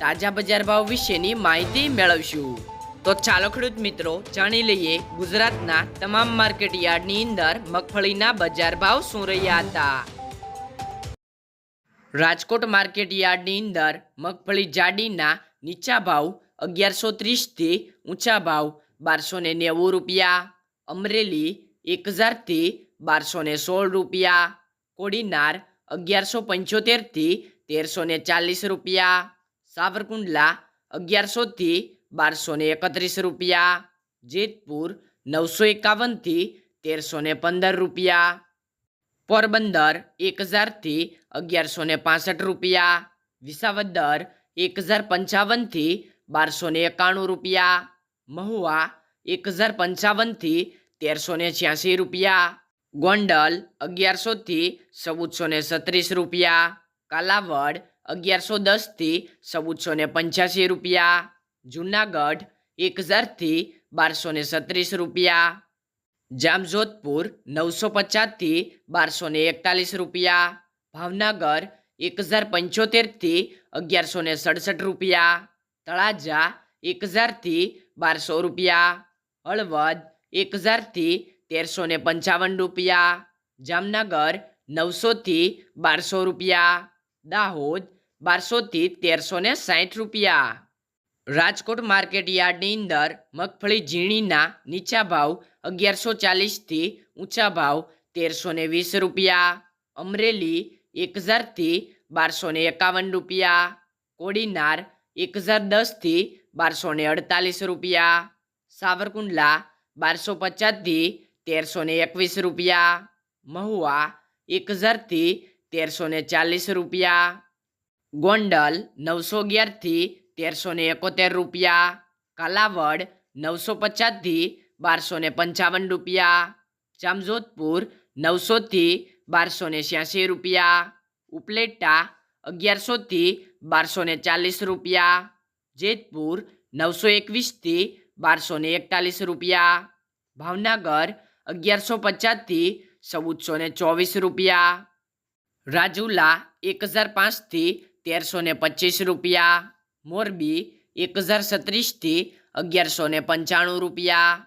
તાજા બજાર ભાવ વિશેની માહિતી મેળવશું. તો ચાલો ખેડૂત મિત્રો, જાણી લઈએ ગુજરાતના તમામ માર્કેટ યાર્ડની અંદર મગફળીના બજાર ભાવ શું રહ્યા હતા. રાજકોટ માર્કેટ યાર્ડની અંદર મગફળી જાડીના નીચા ભાવ અગિયારસો ત્રીસથી ઊંચા ભાવ બારસો ને નેવું રૂપિયા, અમરેલી એક હજારથી બારસો ને સોળ રૂપિયા, કોડીનાર અગિયારસો પંચોતેરથી તેરસો ને ચાલીસ રૂપિયા સાવરકુંડલા અગિયારસોથી બારસો ને એકત્રીસ રૂપિયા, જેતપુર નવસો એકાવનથી તેરસો ને પંદર રૂપિયા, પોરબંદર એક હજારથી અગિયારસો ને પાસઠ રૂપિયા, વિસાવદર એક હજાર પંચાવનથી બારસો ને એકાણું રૂપિયા, મહુવા એક હજાર પંચાવનથી તેરસો ને છ્યાસી રૂપિયા, ગોંડલ અગિયારસોથી ચૌદસો ને સત્રીસ રૂપિયા, કાલાવડ અગિયારસો દસથી ચૌદસો ને પંચ્યાસી રૂપિયા, જુનાગઢ એક હજારથી બારસો ને સત્રીસ રૂપિયા, જામજોધપુર નવસો પચાસથી બારસો ને એકતાલીસ રૂપિયા, ભાવનગર એક હજાર પંચોતેરથી અગિયારસો ને સડસઠ રૂપિયા, તળાજા એક હજારથી બારસો રૂપિયા, હળવદ એક હજારથી તેરસો ને પંચાવન રૂપિયા, જામનગર નવસોથી બારસો રૂપિયા, દાહોદ બારસોથી તેરસો ને સાઠ રૂપિયા. રાજકોટ માર્કેટ યાર્ડની અંદર મગફળી ઝીણીના નીચા ભાવ અગિયારસો ચાલીસથી ઊંચા ભાવ તેરસો ને વીસ રૂપિયા. અમરેલી એક હજારથી બારસો ને એકાવન રૂપિયા. કોડીનાર એક હજાર દસથી બારસો ને અડતાલીસ રૂપિયા. સાવરકુંડલા બારસો પચાસથી તેરસો ને એકવીસ રૂપિયા. મહુવા એક હજારથી તેરસો ને ચાલીસ રૂપિયા. ગોંડલ નવસો અગિયારથી તેરસો ને એકોતેર રૂપિયા. કાલાવડ નવસો પચાસથી બારસો ને પંચાવન રૂપિયા. જામજોધપુર નવસોથી બારસો ને છ્યાસી રૂપિયા. ઉપલેટા અગિયારસોથી બારસો ને ચાલીસ રૂપિયા. જેતપુર નવસો એકવીસથી બારસો ને એકતાલીસ રૂપિયા. ભાવનગર અગિયારસો પચાસથી ચૌદસો ને ચોવીસ રૂપિયા. રાજુલા એક હજાર પાંચથી તેરસો ને પચીસ રૂપિયા, મોરબી એક હજાર સત્રીસથી અગિયારસો ને પંચાણું રૂપિયા,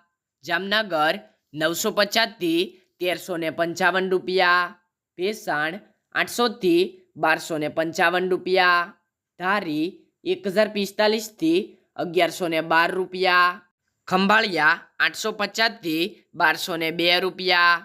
જામનગર નવસો પચાસથી તેરસો ને પંચાવન રૂપિયા, ભેસાણ આઠસોથી બારસો ને પંચાવન રૂપિયા, ધારી એક હજાર પિસ્તાલીસથી અગિયારસો ને બાર રૂપિયા, ખંભાળિયા આઠસો પચાસથી બારસો ને બે રૂપિયા,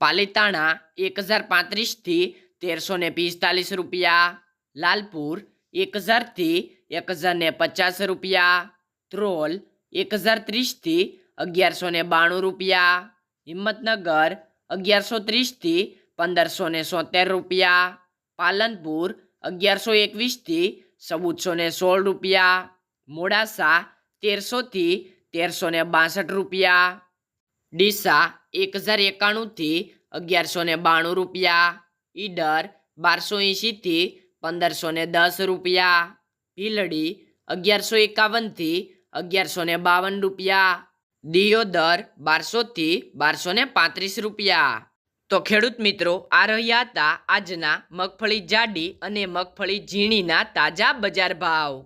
પાલીતાણા એક હજાર પાંત્રીસથી તેરસો ને પિસ્તાલીસ રૂપિયા લાલપુર એક હજારથી એક હજારને પચાસ રૂપિયા. ત્રોલ એક હજાર ત્રીસથી અગિયારસો ને બાણું રૂપિયા. હિંમતનગર અગિયારસો ત્રીસથી પંદરસો ને સોતેર રૂપિયા. પાલનપુર અગિયારસો એકવીસથી ચૌદસો ને સોળ રૂપિયા. મોડાસા તેરસોથી તેરસો ને બાસઠ રૂપિયા. ડીસા એક હજાર એકાણુંથી અગિયારસો ને બાણું રૂપિયા. ઈડર બારસો એંશીથી પંદરસો ને દસ રૂપિયા. ભીલડી અગિયારસો એકાવનથી અગિયારસો ને બાવન રૂપિયા. દિયોદર બારસોથી બારસો ને પાંત્રીસ રૂપિયા. તો ખેડૂત મિત્રો, આ રહ્યા હતા આજના મગફળી જાડી અને મગફળી ઝીણીના તાજા બજાર ભાવ.